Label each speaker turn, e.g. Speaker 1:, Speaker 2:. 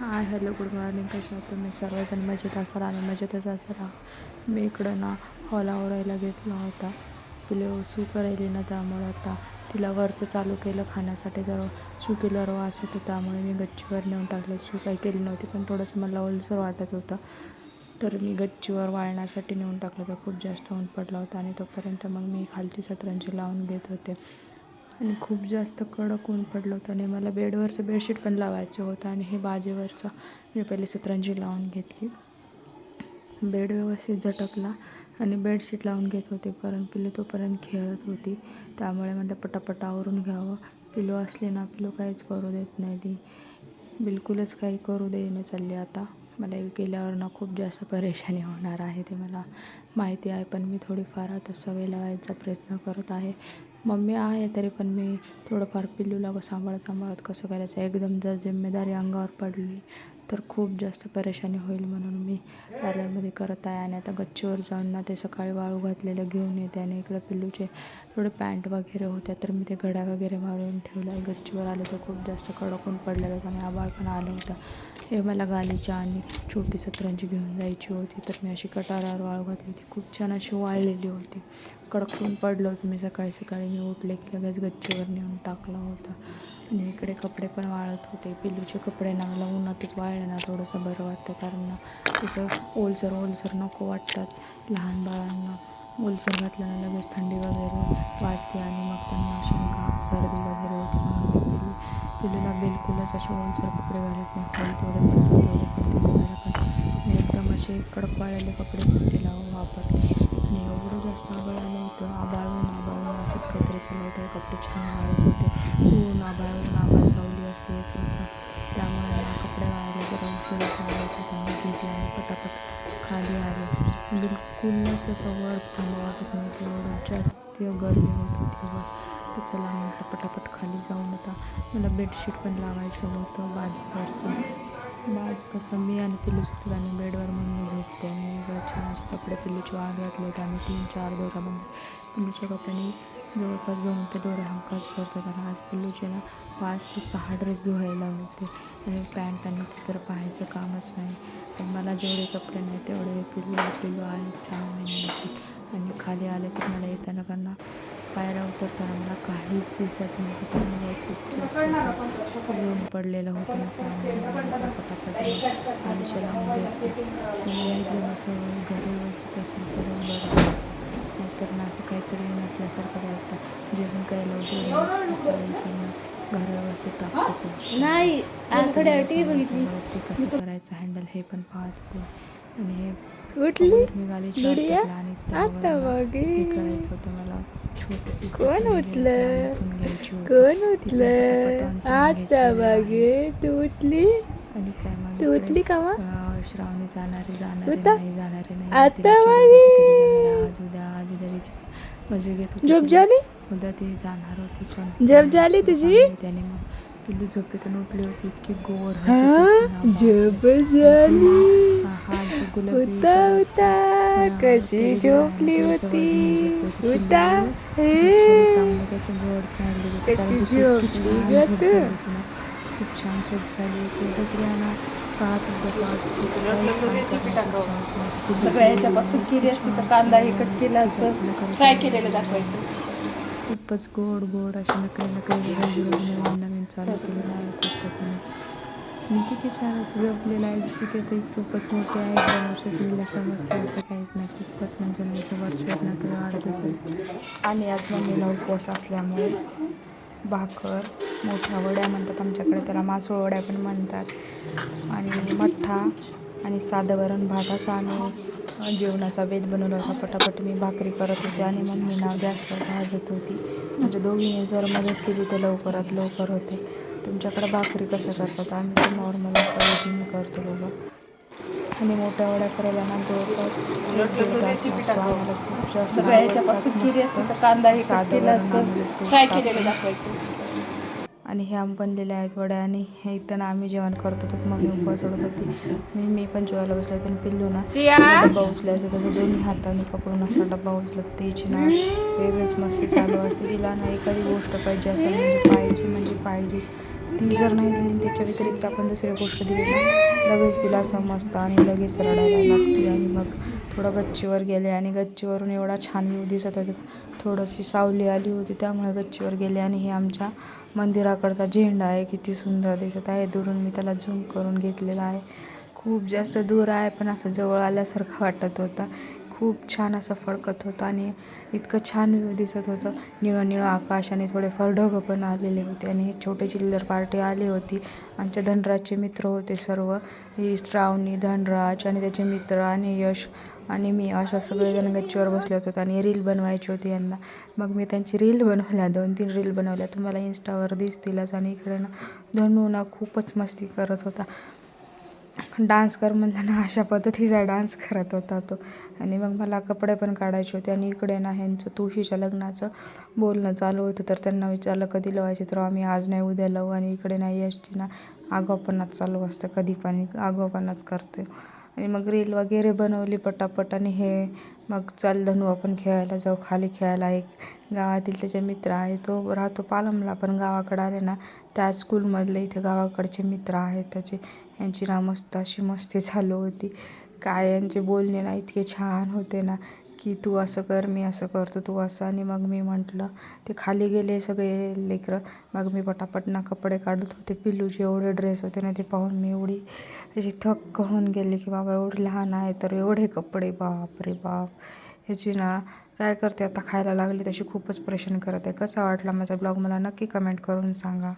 Speaker 1: Hi hello good morning. कसं आहात तुम्ही? सर्वजण मजेत असाल आणि मजेतच असाल? मी इकडं ना हॉल आवरायला घेतला होता. पिले सू करायली ना त्यामुळे आता तिला वरचं चालू केलं खाण्यासाठी. तर सुकीला वास होतं त्यामुळे मी गच्चीवर नेऊन टाकलं. सू काही केली नव्हती पण थोडंसं मला ओलसर वाटत होतं. तर मी गच्चीवर वाळण्यासाठी नेऊन टाकलं. तर खूप जास्त ऊन पडला होता आणि तोपर्यंत मग मी खालची सतरंजी लावून घेत होते. आणि खूप जास्त कडक ऊन पडलं होतं आणि मला बेडवरचं बेडशीट पण लावायचं होतं आणि हे बाजेवरचं मी पहिले सतरंजी लावून घेतली. बेड व्यवस्थित झटकला आणि बेडशीट लावून घेत होते कारण पिलू तोपर्यंत खेळत होती. त्यामुळे म्हटलं पटापट आवरून घ्यावं. पिलू असले ना पिलू काहीच करू देत नाही ती. बिलकुलच काही करू देणं चालली आता. मला गेल्यावर ना खूप जास्त परेशानी होणार आहे ते मला माहिती आहे पण मी थोडीफार आता सवय लावायचा प्रयत्न करत आहे. मम्मी आहे तरी पण मी थोडंफार पिल्लूला सांभाळत सांभाळत कसं करायचं? एकदम जर जिम्मेदारी अंगावर पडली तर खूप जास्त परेशानी होईल म्हणून मी पार्लरमध्ये करत आहे आणि आता गच्चीवर जाऊन ना ते सकाळी वाळू घातलेलं घेऊन येते आणि इकडं पिल्लूचे थोडे पॅन्ट वगैरे होत्या तर मी ते घड्या वगैरे मारून ठेवल्या. गच्चीवर आलं तर खूप जास्त कडकून पडलेलं होतं आणि आबाळ पण आलं होतं. हे मला गालीच्या आणि छोटी सतरंजी घेऊन जायची होती तर मी अशी कटारावर वाळू घातली होती. खूप छान अशी वाळलेली होती. कडकून पडलं होतं मी सकाळी सकाळी. मी उठले की लगेच गच्चीवर नेऊन टाकलं होतं. आणि इकडे कपडे पण वाळत होते. पिल्लूचे कपडे ना मला उन्हातच वाळले ना थोडंसं बरं वाटतं कारण ना तसं ओलसर ओलसर नको वाटतात लहान बाळांना. ओलसर घातल्यानं लगेच थंडी वगैरे वाजते आणि मग त्यांना शंका सर्दी वगैरे होते म्हणून पिल्लू पिल्लूला बिलकुलच असे ओलसर कपडे घालत नाही. थोडे तेवढे थोडे पडते पण एकदम असे कडक वाळलेले कपडेच तिला वापरते आणि एवढं जास्त आबाळ आलं होतं आबाळून आबाळ काहीतरी चालू होतं कपडे छान वाळत होते. हो, ऊन आबाळून आभाळ सावली असते येत त्यामुळे ना कपडे वाळले जरा वाळत होते आणि घेतले आणि पटापट खाली आले. बिलकुलच असं वर थांबा वाटत नव्हतं एवढं जास्त गरमी होत होती वर. तर चला म्हटलं पटापट खाली जाऊन आता मला बेडशीट पण लावायचं होतं बाजूवरचं. बाज कसं मी आणि पिल्लू झोपतो आणि बेडवर मम्मी झोपते. आणि छान असे कपडे पिल्लूचे वाळत घातले होते आम्ही तीन चार दोऱ्यामध्ये पिल्लूच्या कपड्यांनी जवळपास दोन ते दोन हमखास करतो आणि आज पिल्लूचे ना पाच ते सहा ड्रेस धुवायला होते आणि पॅन्ट आणि ते तर पाहायचं कामच नाही. पण मला जेवढे कपडे नाही तेवढे पिल्लू पिल्लू आहेत सहा महिन्याची. आणि खाली आले तर मला येताना त्यांना पायऱ्या उतरताना मला काहीच दिसत नव्हतं. त्यामुळे खूप जास्त पडलेलं होतं त्यामुळे पटापट असं घरी बसत असेल तर बरं नाहीतर ना असं काहीतरी नसल्यासारखं वाटतं. जेवण करायला घर व्यवस्थित टाकतो
Speaker 2: नाही
Speaker 1: कसं करायचं हँडल हे पण पाहत होते आणि
Speaker 2: उठली?
Speaker 1: टाकल्या आणि करायचं होतं मला. छोटीशी
Speaker 2: कोण उठलं? कोण उठलं? आता. बघे. तू उठली?
Speaker 1: आणि काय मग
Speaker 2: तू उठली का मग
Speaker 1: श्रावणी जाणारी जाणारी. नाही जाणारी नाही
Speaker 2: आता बघे.
Speaker 1: आज उद्या आज उद्या तिची मजा घेत होती
Speaker 2: झोप. झाली
Speaker 1: उद्या ती जाणार होती पण
Speaker 2: झोप झाली तुझी?
Speaker 1: त्याने मग पिल्लू झोपेतून उठली होती इतकी ना,
Speaker 2: झोप. झाली उता उता कशी झोपली होती. उता हे
Speaker 1: त्याचं गोड
Speaker 2: झोपली?
Speaker 1: झाली. खूप छान झोप झाली होती
Speaker 2: सगळ्या ह्याच्यापासून केली असती तर कांदा हे कट. केलं असतं फ्राय. केलेलं दाखवायचं
Speaker 1: खूपच गोड गोड असे रोज रोज नवीन नवीन चालू केलेलं आहे आणि मी किती छान झोपलेलं आहे जसं की ते खूपच मोठे आहे मुलं समजते असं काहीच नाही खूपच म्हणजे माझं वर्ष वाढतच आहे आणि आज मम्मीला उपवास असल्यामुळे भाकर मोठ्या वड्या म्हणतात आमच्याकडे त्याला मासोळ वड्या पण म्हणतात. आणि मठ्ठा आणि साधं वरण भात असा आम्ही जेवणाचा वेध बनवला होता. पटापट मी भाकरी करत होते आणि मम्मी नाव गॅसवर भाजत होती. म्हणजे दोघींनी जर मदत केली तर लवकरात लवकर होते. तुमच्याकडे भाकरी कसं करतात? आम्ही तर नॉर्मल पद्धतीने करतो बाबा. आणि मोठ्या वड्या करायला
Speaker 2: सगळ्या ह्याच्यापासून असती
Speaker 1: मस्त.
Speaker 2: तर कांदा हे केलं
Speaker 1: वरण
Speaker 2: असतं
Speaker 1: आणि तूप
Speaker 2: फ्राय
Speaker 1: टाकून.
Speaker 2: केलेलं दाखवायचं.
Speaker 1: आणि ह्या बनलेल्या आहेत वड्या आणि हे इथं आम्ही जेवण करत होतो तर मम्मी उपवास सोडत होती. मी मी पण जेवायला बसले होते आणि पिल्लू ना डब्बा उचलायचा होता तर दोन्ही हाताने पकडून असा डब्बा उचलत होता. तिची ना वेगळीच मस्ती चालू असते. तिला ना एखादी गोष्ट पाहिजे असेल म्हणजे पाहिजे म्हणजे पाहिजेच ती जर नाही दिली त्याच्या व्यतिरिक्त आपण दुसरी गोष्ट दिली ना. लगेच तिला समजतं आणि लगेच रडायला लागते आणि मग थोडं गच्चीवर गेले आणि गच्चीवरून एवढा छान व्ह्यू दिसत होता. थोडीशी सावली आली होती त्यामुळे गच्चीवर गेले आणि हे आमच्या मंदिराकडचा झेंडा आहे. किती सुंदर दिसत आहे. दुरून मी त्याला झूम करून घेतलेला आहे. खूप जास्त दूर आहे पण असं जवळ आल्यासारखं वाटत होता. खूप छान असं फडकत होतं आणि इतकं छान दिसत होतं. निळं निळं आकाश आणि थोडेफार ढग पण आलेले होते आणि छोटे चिल्लर पार्टी आली होती. आमच्या धनराजचे मित्र होते सर्व. ही श्रावणी धनराज आणि त्याचे मित्र आणि यश आणि मी अशा सगळेजण गच्चीवर बसले होते आणि रील बनवायची होती यांना. मग मी त्यांची रील बनवल्या दोन तीन रील बनवल्या. तुम्हाला इंस्टावर दिसतीलच आणि इकडे ना धनू ना खूपच मस्ती करत होता. डान्स कर म्हणलं ना अशा पद्धतीचा डान्स करत होता तो. आणि मग मला कपडे पण काढायचे होते आणि इकडे ना ह्यांचं तुळशीच्या लग्नाचं बोलणं चालू होतं. तर त्यांना विचारलं कधी लावायचे तर आम्ही आज नाही उद्या लावू. आणि इकडे नाही यशची ना आगाऊपणाच चालू असतं. कधी पण आगाऊपणाच करते. आणि मग रील वगैरे बनवली पटापट आणि हे मग चल धनू आपण खेळायला जाऊ खाली खेळायला. एक गावातील त्याचे मित्र आहे तो राहतो पालमला पण गावाकडे आले ना त्या स्कूलमधले इथे गावाकडचे मित्र आहेत. त्याचे यांची ना मस्त अशी मस्ती चालू होती. काय यांचे बोलणे ना इतके छान होते ना की तू असं कर मी असं करतो तू असं. आणि मग मी म्हटलं ते खाली गेले सगळे लेकरं. मग मी पटापट ना कपडे काढत होते पिल्लूचे एवढे ड्रेस होते ना ते पाहून मी एवढी त्याची थक्क होऊन गेली की बाबा एवढे लहान आहे तर एवढे कपडे बाप रे बाप. ह्याची ना काय करते आता खायला लागली तशी खूपच परेशान करत. आहे कसा वाटला माझा ब्लॉग? मला नक्की कमेंट करून सांगा.